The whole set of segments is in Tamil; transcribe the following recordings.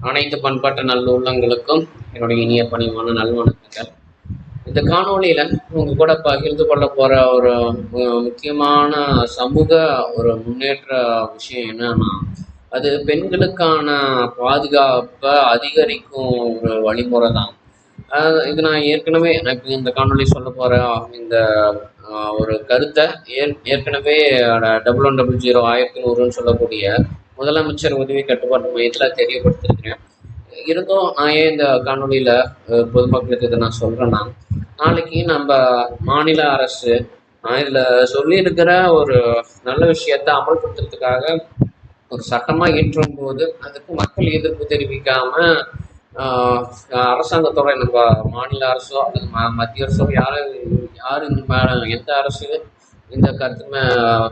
அனைத்து பண்பாட்டு நல்லுள்ளங்களுக்கும் என்னுடைய இனிய பணிவான நல்வணக்கங்கள் இந்த காணொளியில் உங்கள் கூட பகிர்ந்து கொள்ள போகிற ஒரு முக்கியமான சமூக ஒரு முன்னேற்ற விஷயம் என்னன்னா அது பெண்களுக்கான பாதுகாப்பை அதிகரிக்கும் ஒரு வழிமுறை தான் இது நான் ஏற்கனவே நான் இந்த காணொளி சொல்ல போகிற இந்த ஒரு கருத்தை ஏற் ஏற்கனவே டபுள் ஒன் டபுள் ஜீரோ ஆயிரத்தி நூறுன்னு சொல்லக்கூடிய முதலமைச்சர் உதவி கட்டுப்பாட்டு மையத்தில் தெரியப்படுத்திருக்கிறேன். இருந்தும் நான் ஏன் இந்த காணொலியில் பொதுமக்களுக்கு இதை நான் சொல்கிறேன்னா நாளைக்கு நம்ம மாநில அரசு நான் இதில் சொல்லியிருக்கிற ஒரு நல்ல விஷயத்தை அமல்படுத்துறதுக்காக ஒரு சட்டமாக இயற்றும் போது அதுக்கு மக்கள் எதிர்ப்பு தெரிவிக்காமல் அரசாங்கத்தோட நம்ம மாநில அரசோ அல்லது ம- மத்திய அரசோ யாரும் யார் எந்த அரசு இந்த கருத்துமே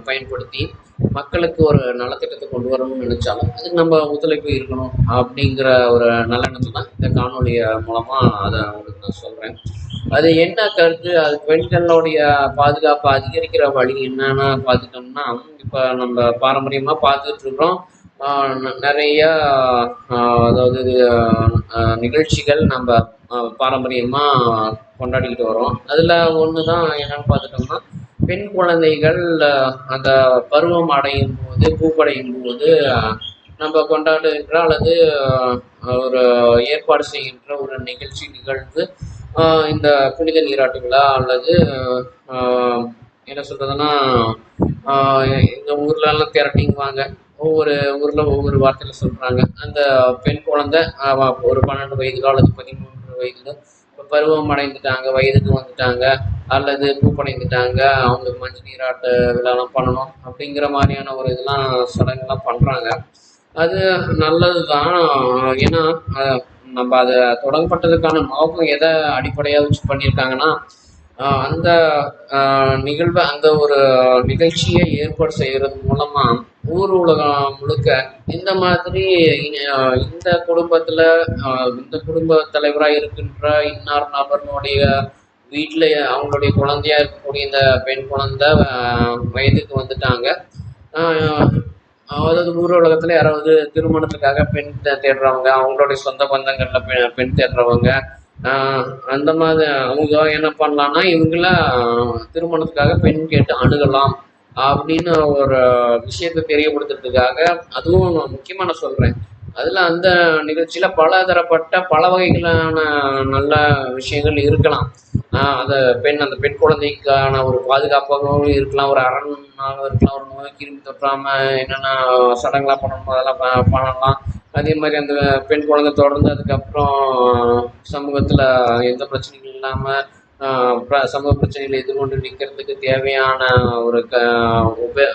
பயன்படுத்தி மக்களுக்கு ஒரு நலத்திட்டத்தை கொண்டு வரணும்னு நினச்சாலும் அதுக்கு நம்ம ஒத்துழைப்பு இருக்கணும் அப்படிங்கிற ஒரு நல்லெண்ணத்தை தான் இந்த காணொலிய மூலமாக அதை உங்களுக்கு நான் சொல்கிறேன் அது என்ன கருத்து? அது பெண்களுடைய பாதுகாப்பை அதிகரிக்கிற வழி என்னென்ன பார்த்துட்டோம்னா இப்போ நம்ம பாரம்பரியமாக பார்த்துட்டு இருக்கிறோம். நிறைய அதாவது நிகழ்ச்சிகள் நம்ம பாரம்பரியமாக கொண்டாடிக்கிட்டு வரோம். அதில் ஒன்று தான் என்னென்னு பார்த்துட்டோம்னா பெண் குழந்தைகள் அந்த பருவம் அடையும் போது பூப்படையும் போது நம்ம கொண்டாடுகின்ற அல்லது ஒரு ஏற்பாடு செய்கின்ற ஒரு நிகழ்ச்சி நிகழ்வு இந்த புனித நீராட்டு விழா அல்லது என்ன சொல்றதுன்னா எங்கள் ஊர்லலாம் திரட்டிங்குவாங்க ஒவ்வொரு ஊரில் ஒவ்வொரு வார்த்தையில் சொல்கிறாங்க அந்த பெண் குழந்தை ஒரு பன்னெண்டு வயதுல அல்லது பதிமூன்று வயதுல பருவம் அடைந்துட்டாங்க வயதுக்கு வந்துட்டாங்க அல்லது பூப்படைந்துட்டாங்க அவங்களுக்கு மஞ்சள் நீராட்ட விழாலாம் பண்ணணும் அப்படிங்கிற மாதிரியான ஒரு இதெல்லாம் சடங்குலாம் பண்ணுறாங்க அது நல்லது தான் ஏன்னா நம்ம அதை தொடங்கப்பட்டதுக்கான நோக்கம் எதை அடிப்படையாக வச்சு பண்ணியிருக்காங்கன்னா அந்த நிகழ்வை அந்த ஒரு நிகழ்ச்சியை ஏற்பாடு செய்கிறது மூலமாக ஊர் உலகம் முழுக்க இந்த மாதிரி இந்த குடும்பத்தில் இந்த குடும்ப தலைவராக இருக்கின்ற இன்னார் நபர்களுடைய வீட்டில் அவங்களுடைய குழந்தையா இருக்கக்கூடிய இந்த பெண் குழந்தை வயதுக்கு வந்துட்டாங்க. அதாவது ஊர் உலகத்தில் யாராவது திருமணத்துக்காக பெண் தேடுறவங்க அவங்களுடைய சொந்த பந்தங்களில் பெண் பெண் தேடுறவங்க அந்த மாதிரி அவங்க என்ன பண்ணலான்னா இவங்கள திருமணத்துக்காக பெண் கேட்டு அணுகலாம். அப்படின்னு ஒரு விஷயத்தை தெரியப்படுத்துறதுக்காக அதுவும் முக்கியமாக நான் சொல்கிறேன் அதில் அந்த நிகழ்ச்சியில் பல தரப்பட்ட பல வகைகளான நல்ல விஷயங்கள் இருக்கலாம். அந்த பெண் அந்த பெண் குழந்தைக்கான ஒரு பாதுகாப்பாகவும் இருக்கலாம் ஒரு அரண்னாக இருக்கலாம் ஒரு நோய் கிருமி தொற்றாமல் என்னென்ன சடங்குலாம் பண்ணணுமோ அதெல்லாம் ப- பண்ணலாம். அதே மாதிரி அந்த பெண் குழந்தை தொடர்ந்து அதுக்கப்புறம் சமூகத்தில் எந்த பிரச்சனையும் இல்லாமல் சமூக பிரச்சனைகளை எதிர்கொண்டு நிற்கிறதுக்கு தேவையான ஒரு க உப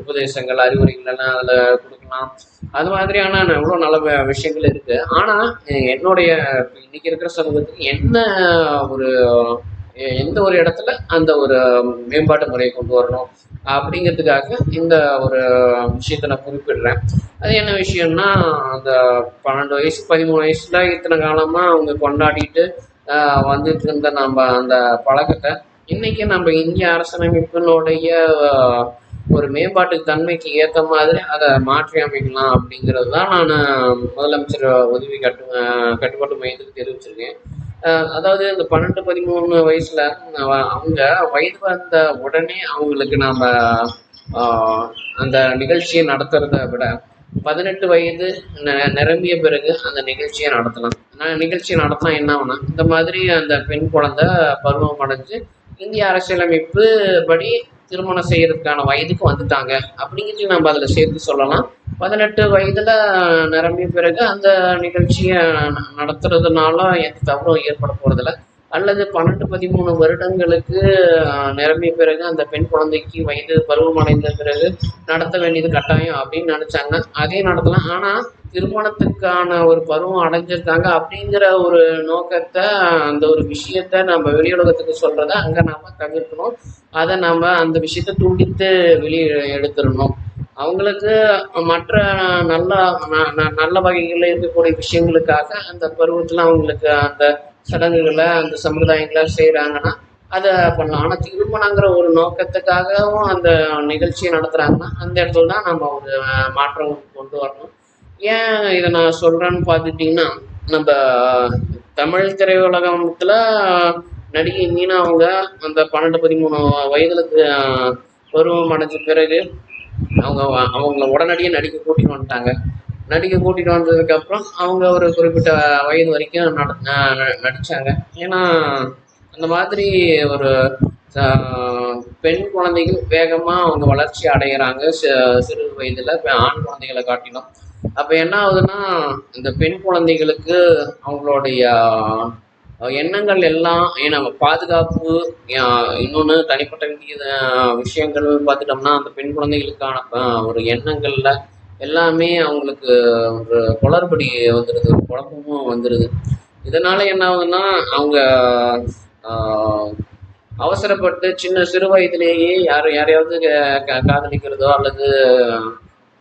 உபதேசங்கள் அறிவுரைகள் எல்லாம் அதில் கொடுக்கலாம். அது மாதிரியான எவ்வளோ நல்ல விஷயங்கள் இருக்குது ஆனால் என்னுடைய இன்னைக்கு இருக்கிற சமூகத்துக்கு என்ன ஒரு எந்த ஒரு இடத்துல அந்த ஒரு மேம்பாட்டு முறையை கொண்டு வரணும் அப்படிங்கிறதுக்காக இந்த ஒரு விஷயத்தை நான் குறிப்பிடுறேன். அது என்ன விஷயம்னா அந்த பன்னெண்டு வயசு பதிமூணு வயசுல இத்தனை காலமாக அவங்க கொண்டாடிட்டு வந்துட்டு இருந்த நம்ம அந்த பழக்கத்தை இன்னைக்கு நம்ம இந்திய அரசியலமைப்பினுடைய ஒரு மேம்பாட்டு தன்மைக்கு ஏற்ற மாதிரி அதை மாற்றி அமைக்கலாம் அப்படிங்கிறது தான் நான் முதலமைச்சர் உதவி கட்டு கட்டுப்பாட்டு மையத்துக்கு தெரிவிச்சிருக்கேன். அதாவது இந்த பன்னெண்டு பதிமூணு வயசுல அவங்க வயது வந்த உடனே அவங்களுக்கு நாம் அந்த நிகழ்ச்சியை நடத்துறத விட பதினெட்டு வயது ந- நிரம்பிய பிறகு அந்த நிகழ்ச்சியை நடத்தலாம். நிகழ்ச்சியை நடத்தினா என்ன ஆகும்னா இந்த மாதிரி அந்த பெண் குழந்தை பருவம் அடைஞ்சு இந்திய அரசியலமைப்பு படி திருமணம் செய்யறதுக்கான வயதுக்கு வந்துட்டாங்க. அப்படிங்கிறது நம்ம அதில் சேர்த்து சொல்லலாம். பதினெட்டு வயதுல நிரம்பிய பிறகு அந்த நிகழ்ச்சியை நடத்துறதுனால எந்த தவறும் ஏற்பட போறதில்ல. அல்லது பன்னெண்டு பதிமூணு வருடங்களுக்கு நிரம்பிய பிறகு அந்த பெண் குழந்தைக்கு வயது பருவம் அடைந்த பிறகு நடத்த வேண்டியது கட்டாயம் அப்படின்னு நினைச்சாங்க. அதே நடத்தலாம் ஆனா திருமணத்துக்கான ஒரு பருவம் அடைஞ்சிருக்காங்க அப்படிங்கிற ஒரு நோக்கத்தை அந்த ஒரு விஷயத்த நம்ம வெளியுலகத்துக்கு சொல்றத அங்க நாம தவிர்க்கணும். அதை நாம அந்த விஷயத்த துண்டித்து வெளியே எடுத்துடணும். அவங்களுக்கு மற்ற நல்ல ந- ந- நல்ல வகைகளில் இருக்கக்கூடிய விஷயங்களுக்காக அந்த பருவத்தில் அவங்களுக்கு அந்த சடங்குகளை அந்த சம்பிரதாயங்களை செய்கிறாங்கன்னா அதை பண்ணலாம். ஆனால் திருமணங்கிற ஒரு நோக்கத்துக்காகவும் அந்த நிகழ்ச்சியை நடத்துறாங்கன்னா அந்த இடத்துல தான் நம்ம ஒரு மாற்றம் கொண்டு வரணும். ஏன் இதை நான் சொல்கிறேன்னு பார்த்துட்டிங்கன்னா நம்ம தமிழ் திரையுலகத்தில் நடிகை மீனா அவங்க அந்த பன்னெண்டு பதிமூணு வயதுக்கு பருவம் அடைஞ்ச பிறகு அவங்க அவங்கள உடனடியாக நடிக்க கூட்டிகிட்டு வந்துட்டாங்க. நடிக்க கூட்டிகிட்டு வந்ததுக்கப்புறம் அவங்க ஒரு குறிப்பிட்ட வயது வரைக்கும் நட நடித்தாங்க ஏன்னா அந்த மாதிரி ஒரு பெண் குழந்தைகள் வேகமாக அவங்க வளர்ச்சி அடைகிறாங்க சிறு வயதில் ஆண் குழந்தைகளை காட்டிலும். அப்போ என்ன ஆகுதுன்னா இந்த பெண் குழந்தைகளுக்கு அவங்களுடைய எண்ணங்கள் எல்லாம் ஏன்னா பாதுகாப்பு இன்னொன்று தனிப்பட்ட விஷயங்கள் பார்த்துட்டோம்னா அந்த பெண் குழந்தைகளுக்கான ஒரு எண்ணங்களில் எல்லாமே அவங்களுக்கு ஒரு குளறுபடி வந்துடுது ஒரு குழப்பமும் வந்துடுது இதனால் என்ன ஆகுதுன்னா அவங்க அவசரப்பட்டு சின்ன சிறு வயதிலேயே யார் யாரையாவது க- காதலிக்கிறதோ அல்லது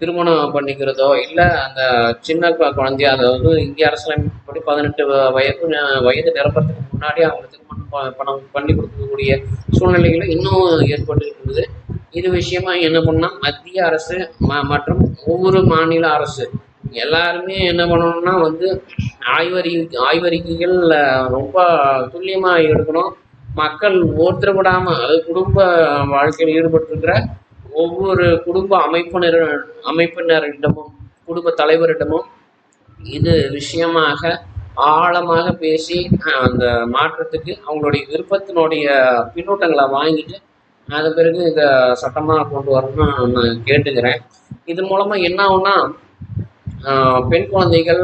திருமணம் பண்ணிக்கிறதோ இல்லை அந்த சின்ன குழந்தைய அதாவது இந்திய அரசியலமைப்படி பதினெட்டு வயது வயது நிரப்புறதுக்கு முன்னாடி அவங்க திருமணம் ப- பணம் பண்ணி கொடுக்கக்கூடிய சூழ்நிலைகளும் இன்னும் ஏற்பட்டு இருக்குது. இது விஷயமா என்ன பண்ணால் மத்திய அரசு ம மற்றும் ஒவ்வொரு மாநில அரசு எல்லாருமே என்ன பண்ணணும்னா வந்து ஆய்வறி ஆய்வறிக்கைகள் ரொம்ப துல்லியமாக எடுக்கணும். மக்கள் ஒருத்தர் விடாமல் அது குடும்ப வாழ்க்கையில் ஈடுபட்டிருக்கிற ஒவ்வொரு குடும்ப அமைப்பினர் அமைப்பினரிடமும் குடும்ப தலைவரிடமும் இது விஷயமாக ஆழமாக பேசி அந்த மாற்றத்துக்கு அவங்களுடைய விருப்பத்தினுடைய பின்னூட்டங்களை வாங்கிட்டு அது பிறகு இதை சட்டமாக கொண்டு வரணும்னு நான் கேட்டுக்கிறேன். இது மூலமாக என்ன ஆகும்னா பெண் குழந்தைகள்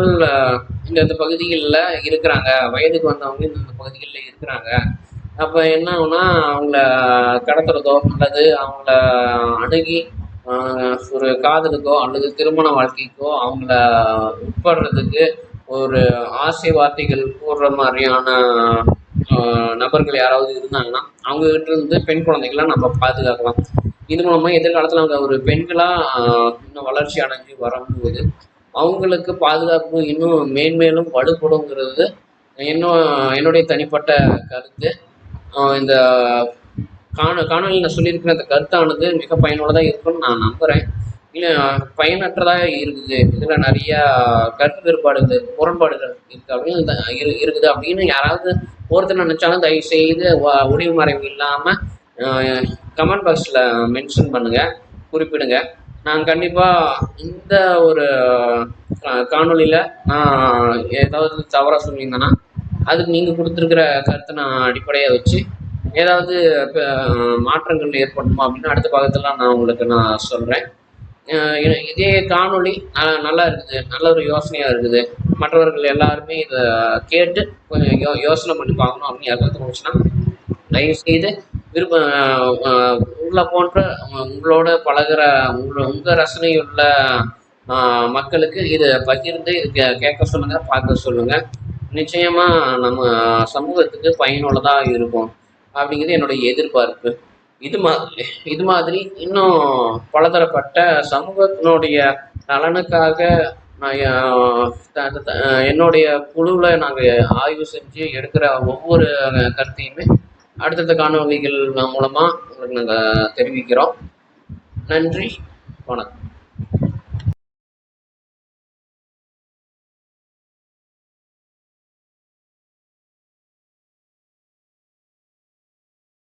இந்த இந்த பகுதிகளில் இருக்கிறாங்க. வயதுக்கு வந்தவங்க இந்த இந்த பகுதிகளில் இருக்கிறாங்க. அப்போ என்ன ஆகும்னா அவங்கள கடத்துறதோ அல்லது அவங்கள அணுகி ஒரு காதலுக்கோ அல்லது திருமண வாழ்க்கைக்கோ அவங்கள உட்படுறதுக்கு ஒரு ஆசை வார்த்தைகள் கூடுற மாதிரியான நபர்கள் யாராவது இருந்தாங்கன்னா அவங்ககிட்ட இருந்து பெண் குழந்தைகளாம் நம்ம பாதுகாக்கலாம். இது மூலமாக எதிர்காலத்தில் அவங்க ஒரு பெண்களாக இன்னும் வளர்ச்சி அடைஞ்சு வரும்போது அவங்களுக்கு பாதுகாப்பு இன்னும் மேன்மேலும் வலுப்படுங்கிறது இன்னும் என்னுடைய தனிப்பட்ட கருத்து. இந்த காண காணொலியில் நான் சொல்லியிருக்கிற அந்த கருத்தானது மிக பயனுள்ளதாக இருக்கும்னு நான் நம்புகிறேன் பயனற்றதாக இருக்குது. இதில் நிறையா கருத்து வேறுபாடுகள் முரண்பாடுகள் இருக்குது அப்படின்னு இரு இருக்குது. அப்படின்னு யாராவது ஒருத்தர் நினச்சாலும் தயவு செய்து வ- ஒளிவு மறைவு இல்லாமல் கமெண்ட் பாக்ஸில் மென்ஷன் பண்ணுங்கள் குறிப்பிடுங்க. நான் கண்டிப்பாக இந்த ஒரு காணொலியில் நான் ஏதாவது தவறாக சொல்லியிருந்தேன்னா அதுக்கு நீங்கள் கொடுத்துருக்கிற கருத்தை நான் அடிப்படையாக வச்சு ஏதாவது இப்போ மாற்றங்கள் ஏற்படணுமா அப்படின்னு அடுத்த பக்கத்தில் நான் உங்களுக்கு நான் சொல்கிறேன் இதே காணொளி நல்லா இருக்குது. நல்ல ஒரு யோசனையாக இருக்குது. மற்றவர்கள் எல்லாருமே இதை கேட்டு கொஞ்சம் யோ யோசனை பண்ணி பார்க்கணும் அப்படின்னு யாருக்காவது தோணுச்சுன்னா தயவுசெய்து விருப்ப உங்களை போன்ற உங்களோட பழகுற உங்கள் உங்கள் ரசனையுள்ள மக்களுக்கு இதை பகிர்ந்து இது கே- கேட்க சொல்லுங்கள் பார்க்க சொல்லுங்கள் நிச்சயமாக நம்ம சமூகத்துக்கு பயனுள்ளதாக இருக்கும். அப்படிங்கிறது என்னுடைய எதிர்பார்ப்பு. இது மாதிரி இது மாதிரி இன்னும் பலதரப்பட்ட சமூகத்தினுடைய நலனுக்காக நான் என்னுடைய குழுவில் நாங்கள் ஆய்வு செஞ்சு எடுக்கிற ஒவ்வொரு கருத்தையுமே அடுத்தடுத்த காணொலிகள் மூலமாக உங்களுக்கு நாங்கள் தெரிவிக்கிறோம். நன்றி. வணக்கம்.